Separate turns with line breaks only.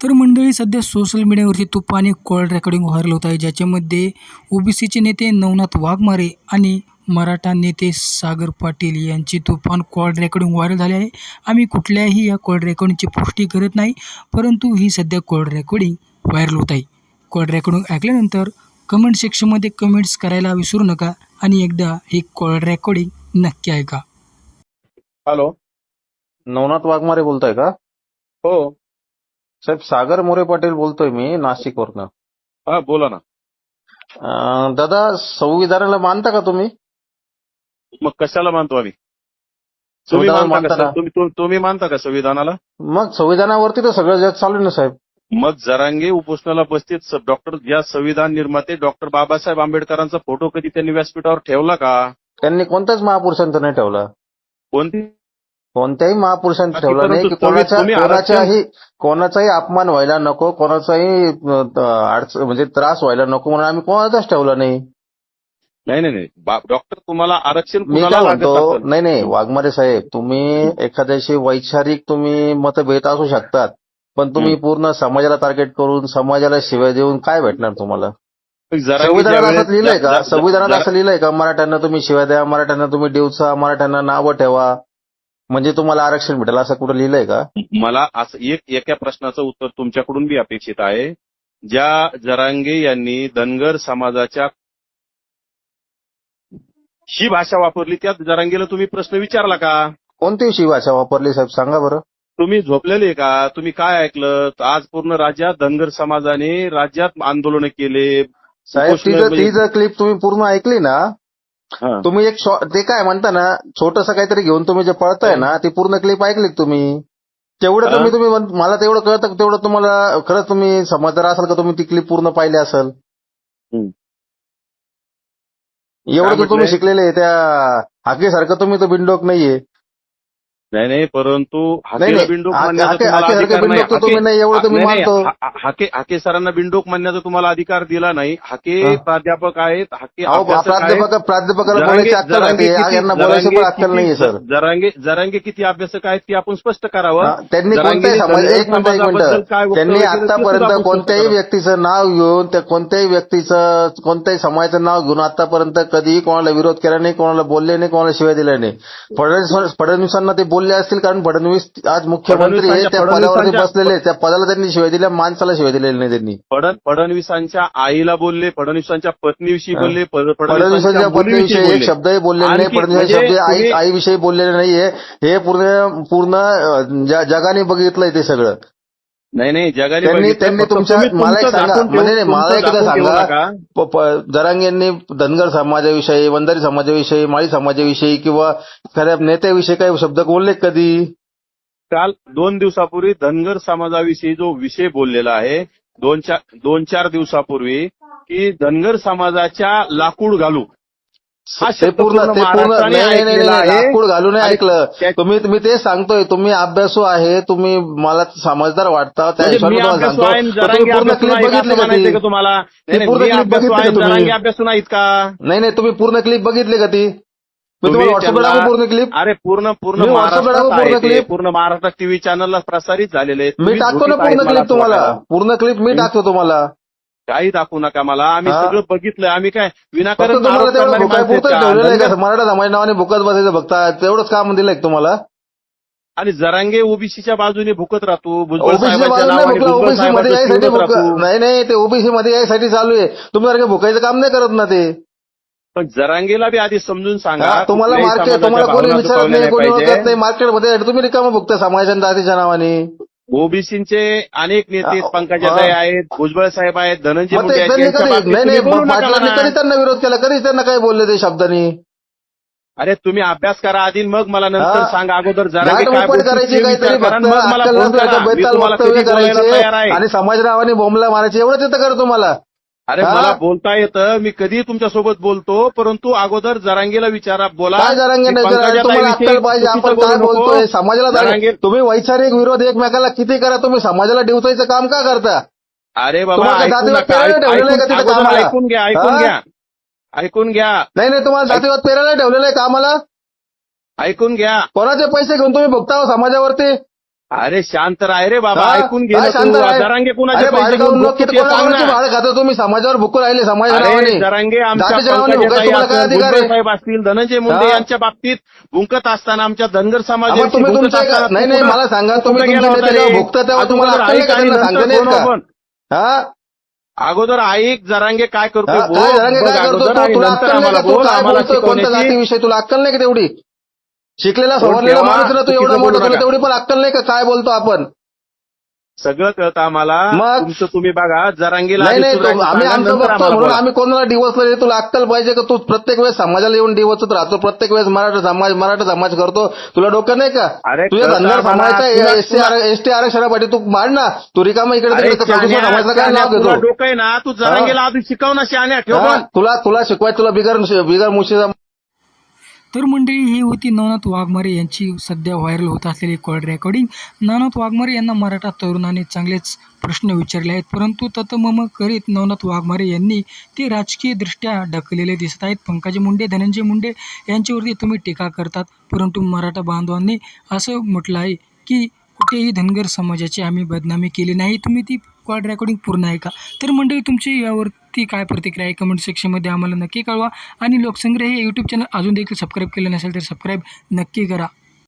तर मंडळी सध्या सोशल मीडियावरती तुफान एक कॉल रेकॉर्डिंग व्हायरल होत आहे. ज्याच्यामध्ये ओबीसीचे नेते नवनाथ वाघमारे आणि मराठा नेते सागर पाटील यांची तुफान कॉल रेकॉर्डिंग व्हायरल झाली आहे. आम्ही कुठल्याही या कॉल रेकॉर्डिंगची पुष्टी करत नाही परंतु ही सध्या कॉल रेकॉर्डिंग व्हायरल होत आहे. कॉल रेकॉर्डिंग ऐकल्यानंतर कमेंट सेक्शनमध्ये कमेंट्स करायला विसरू नका आणि एकदा ही कॉल रेकॉर्डिंग नक्की ऐका.
हॅलो
नवनाथ वाघमारे बोलतोय का?
हो.
साहेब सागर मोरे पाटील बोलतोय मी नाशिकवरनं.
हा बोला ना.
अं, दादा संविधानाला मानता का तुम्ही?
मग कशाला मानतो आम्ही? तुम्ही मानता का
मानता ना?
तुम्ही तुम- तुम्ही मानता का संविधानाला
मग संविधानावरती तर सगळं जग चालू आहे ना साहेब.
मग जरांगे उपोषणाला उपस्थित डॉक्टर या संविधान निर्माते डॉक्टर बाबासाहेब आंबेडकरांचा फोटो कधी त्यांनी व्यासपीठावर ठेवला का?
त्यांनी कोणत्याच महापुरुषांचा नाही ठेवला.
कोणती?
कोणत्याही महापुरुषांचा
बाकी
ठेवला नाही की
तुम्ही
कोणाच्याही कोणाचाही अपमान व्हायला नको कोणाचाही अं, अडच- म्हणजे त्रास व्हायला नको म्हणून आम्ही कोणाचाच ठेवला नाही.
नाही नाही डॉक्टर तुम्हाला आरक्षण
मी काय म्हणतो? नाही नाही. वाघमारे साहेब तुम्ही एखाद्याशी वैचारिक तुम्ही मतभेद असू शकतात पण तुम्ही. पूर्ण समाजाला टार्गेट करून समाजाला शिवाय देऊन काय भेटणार तुम्हाला? संविधानात असं लिहिलंय का? संविधानात असं लिहिलंय का? मराठ्यांना तुम्ही शिवाय द्या मराठ्यांना तुम्ही डिवचा मराठ्यांना नावं ठेवा. म्हणजे तुम्हाला आरक्षण भेटेल असं कुठं लिहिलंय का?
मला असं एक एका प्रश्नाचं उत्तर तुमच्याकडून बी अपेक्षित आहे. ज्या जरांगे यांनी धनगर समाजाच्या ही भाषा वापरली त्या जरांगेला तुम्ही प्रश्न विचारला का?
कोणती अशी भाषा वापरली साहेब? सांगा बरं.
तुम्ही झोपलेले का? तुम्ही काय ऐकलं? आज पूर्ण राज्यात धनगर समाजाने राज्यात आंदोलन केले.
साहेब ती जर ती जर क्लिप तुम्ही पूर्ण ऐकली ना. तुम्ही एक शॉ- ते काय म्हणता ना छोटस काहीतरी घेऊन तुम्ही जे पळताय ना ती पूर्ण क्लिप ऐकली तुम्ही तेवढं
हा.
तुम्ही तुम्ही म्हण- मला तेवढं कळतं तेवढं तुम्हाला खरंच तुम्ही समजदार असाल का तुम्ही ती क्लिप पूर्ण पाहिली असेल
हं.
एवढं तर तुम्ही
म्हटलंय?
शिकलेले त्या हाकेसारखं तुम्ही तर बिंडोक नाहीये
नाही नाही परंतु हाकेला. बिंडोक
हाके- हाके-
सरांना बिंडोक म्हणण्याचा तुम्हाला अधिकार दिला नाही. हाके. प्राध्यापक आहेत हाके.
प्राध्यापक
जरांगे- जरांगे किती- अभ्यासक आहेत ते आपण स्पष्ट करावं.
त्यांनी एक मिनिट त्यांनी आतापर्यंत कोणत्याही व्यक्तीचं नाव घेऊन त्या कोणत्याही व्यक्तीचं कोणत्याही समाजाचं नाव घेऊन आतापर्यंत कधीही कोणाला विरोध केला नाही कोणाला बोलले नाही कोणाला शिवाय दिल्या नाही. फडणवीस फडणवीसांना ते बोलले असतील कारण फडणवीस आज मुख्यमंत्री आहे त्या
फडणवीसांच्या-
पदावरती बसलेले. त्या पदाला त्यांनी शिवाय दिल्या माणसाला शिवाय दिलेल्या नाही त्यांनी
फडण फडणवीसांच्या आईला बोलले फडणवीसांच्या पत्नीविषयी. बोलले
फडणवीसांच्या पत्नीविषयी एक. शब्दही बोललेले नाही
आणखी
फडणवीस
म्हणजे
शब्द आई आईविषयी बोललेले नाहीये हे पूर्ण पूर्ण जगाने बघितलंय ते सगळं
नाही नाही जगाने
त्यांनी. त्यांनी तुमच्या मला एक सांगा. म्हणजे मला एकदा
ठेवू
सांगा जरांगेंनी धनगर समाजाविषयी वंजारी समाजाविषयी माळी समाजाविषयी किंवा खऱ्या नेत्याविषयी काही शब्द बोलले कधी?
काल दोन दिवसापूर्वी धनगर समाजाविषयी जो विषय बोललेला आहे दोन चार दोन चार दिवसापूर्वी की धनगर समाजाच्या लाकूड घालू.
ते पूर्ण ते पूर्ण नाही नाही, नाही
ऐकलेला
नाही,
आहे.
लाकूड घालू नाही
आणि
ऐकलं. तुम्ही मी ते सांगतोय तुम्ही अभ्यासू आहे तुम्ही मला समजदार वाटता त्या
म्हणजे
हिशोबाने तुम्हाला सांगतो. पूर्ण क्लिप
तुम्हाला? नाही,
पूर्ण बघितली
नाहीत का?
नाही नाही तुम्ही पूर्ण क्लिप बघितली का ती पूर्ण क्लिप
अरे पूर्ण पूर्ण
पूर्ण clip?
पूर्ण महाराष्ट्रात टीव्ही चॅनलला प्रसारित झालेले.
मी टाकतो ना पूर्ण क्लिप तुम्हाला. पूर्ण क्लिप मी टाकतो तुम्हाला.
काही दाखवू नका मला. आम्ही
हा?
सगळं बघितलंय. आम्ही काय
फक्त
विनाकारण
तुम्हाला
आरोप
तेवढं
करणारी
भुकाय
माणसं आहेत
पुरतं
का?
ठेवलेलं आहे का?
धनगर-
मराठा समाज नावाने भुकत बसायचं बघता तेवढंच काम दिलंय का तुम्हाला?
आणि जरांगे ओबीसीच्या बाजूने भुकत राहतो. भुजबळ
ओबीसी
साहेबांच्या
बाजूला
नावाने
भुकला.
भुजबळ
ओबीसी मध्ये
साहेबांचं
यायसाठी
चिडत
भुक-
राहतो.
नाही नाही. ते ओबीसी मध्ये यायसाठी चालू आहे. तुम्ही सारखे भुकायचं काम नाही करत ना ते.
पण जरांगेला बी आधी समजून सांगा.
हा, तुम्हाला
कुठल्याही
मार्केट
समाजाच्या
तुम्हाला कोणी
भावना
विचारत
दुखावल्या
नाही कोणी
पाहिजे.
नाही. मार्केटमध्ये तुम्ही रिकामं भुकता समाजाच्या जातीच्या नावाने.
ओबीसीचे अनेक नेते
हा.
पंकजाताई आहेत भुजबळ साहेब आहेत धनंजय
मग
मुंडे
ते
आहेत
त्यांनी
यांच्या
कधी
बाबतीत
नाही नाही
तुम्ही बोलू नका
पाटलांनी
म्हणा.
कधी त्यांना विरोध केला कधीच त्यांना काय बोलले ते शब्दांनी
अरे तुम्ही अभ्यास करा आधी मग मला नंतर
हा.
सांगा अगोदर काय
करायची काहीतरी
करा आणि
फक्त
मग मला
अक्कल
फोन
नसल्याचं
करा. मी
बेताल
तुम्हाला
वक्तव्य
कधी बोलायला तयार
करायचे
आहे
आणि समाज नावाने बोंबला मारायचे एवढंच येतं कर तुम्हाला
अरे
हा?
मला बोलता येतं मी कधी तुमच्यासोबत बोलतो परंतु अगोदर जरांगेला विचारा बोला
काय जरांगे
की
नाही जरांगे
पंकजाताई
तुम्हाला
विषयी
अक्कल पाहिजे
चुकीचं
आपण काय
बोलू नको.
बोलतोय समाजाला
जरांगे
जरा- तुम्ही वैचारिक विरोध एकमेकाला किती करा तुम्ही समाजाला डिवचायचं काम का करता
अरे बाबा
तुम्हाला
ऐकू
जातीवाद
नका.
पेरायला ठेवलेलं आहे का
ऐकून-
तिथं
अगोदर
कामाला?
ऐकून घ्या ऐकून
हा?
घ्या ऐकून घ्या
नाही नाही तुम्हाला जातीवाद पेरायला ठेवलेलं आहे कामाला
ऐकून घ्या
कोणाचे पैसे घेऊन तुम्ही बघता हो समाजावरती
अरे शांत राह रे बाबा
हा?
ऐकून घे
काय
ना
शांत?
जरांगे कुणाचे
अरे
पैसे घेऊन
जाऊन
भुकतो
किती
ते सांग
कोणाकोणाची
ना.
भाडं खातो तुम्ही? समाजावर भुकू राहिले समाजाच्या
अरे
नावाने.
जरांगे आमच्या
जातीच्या नावाने
पंकजा
भुकायचं
ताई
तुम्हाला काय
असतील,
अधिकार
भुजबळ
आहे?
साहेब असतील धनंजय मुंडे
हा?
यांच्या बाबतीत भुंकत असताना आमच्या धनगर समाजाविषयी
तुम्ही
भुंकत
तुमच्या
असताना
नाही नाही
कुठं-
मला सांगा. तुम्ही
कुठं
तुमच्या
गेला होता
नेते जेव्हा
रे?
भुकता तेव्हा तुम्हाला
अगोदर
अक्कल का
ऐक आणि
त्यांना?
नंतर
सांगता नाही
बोलू
येत
आपण.
का हा?
अगोदर ऐक जरांगे काय
हा, करतो? तू
आणि
तुला अक्कल नाही
आम्हाला
का तू
आम्हाला
कोणत्या जातीविषयी तुला अक्कल नाही का तेवढी? शिकलेला
बोल
सवरलेला
तेव्हा
माणूस ना तू
चुकीचं
एवढा
बोलू
मोठा तुला
नका.
तेवढी पण अक्कल नाही का? काय बोलतो आपण?
सगळं कळतं आम्हाला.
मग?
तुमचं तुम्ही बघा जरांगीला
नाही
आधी
नाही
सुरुवातीला
तो- आम्ही
सांगा,
आमचं
नंतर आम्हाला
म्हणून
बोला.
आम्ही कोणाला डिवोर्सला देतो तुला अक्कल पाहिजे का? तू प्रत्येक वेळेस समाजाला येऊन डिवोर्सत राहतो प्रत्येक वेळेस मराठा समाज मराठा समाज करतो. तुला डोकं नाही का?
अरे
तुझ्या
कळतं
धनगर
आम्हाला.
समाजाच्या
तुला-
एसटी
तुला-
एसटी आरक्षणासाठी तू मांड ना. तू रिकामा इकडे
अरे
तिकडे काय नाव
तुला
घेतो?
डोकं आहे ना? तू जरांगीला आधी शिकव ना शहाण्या ठेव
हा? तुला तुला शिकवाय तुला बिगर बिगर मुशीचा
तर मंडळी ही होती नवनाथ वाघमारे यांची सध्या व्हायरल होत असलेली कॉल रेकॉर्डिंग. नवनाथ वाघमारे यांना मराठा तरुणाने चांगलेच प्रश्न विचारले आहेत परंतु ततमम करीत नवनाथ वाघमारे यांनी ते राजकीयदृष्ट्या ढकलेले दिसत आहेत. पंकजा मुंडे धनंजय मुंडे यांच्यावरती तुम्ही टीका करतात परंतु मराठा बांधवांनी असं म्हटलं आहे की कुठेही धनगर समाजाची आम्ही बदनामी केली नाही. तुम्ही ती कॉल रेकॉर्डिंग पूर्ण आहे का तर मंडळी तुमची यावरती काय प्रतिक्रिया आहे? कमेंट सेक्शनमध्ये आम्हाला नक्की कळवा. आणि लोकसंग्रह हे यूट्यूब चॅनल अजून देखील सबस्क्राईब केलं नसेल तर सबस्क्राईब नक्की करा.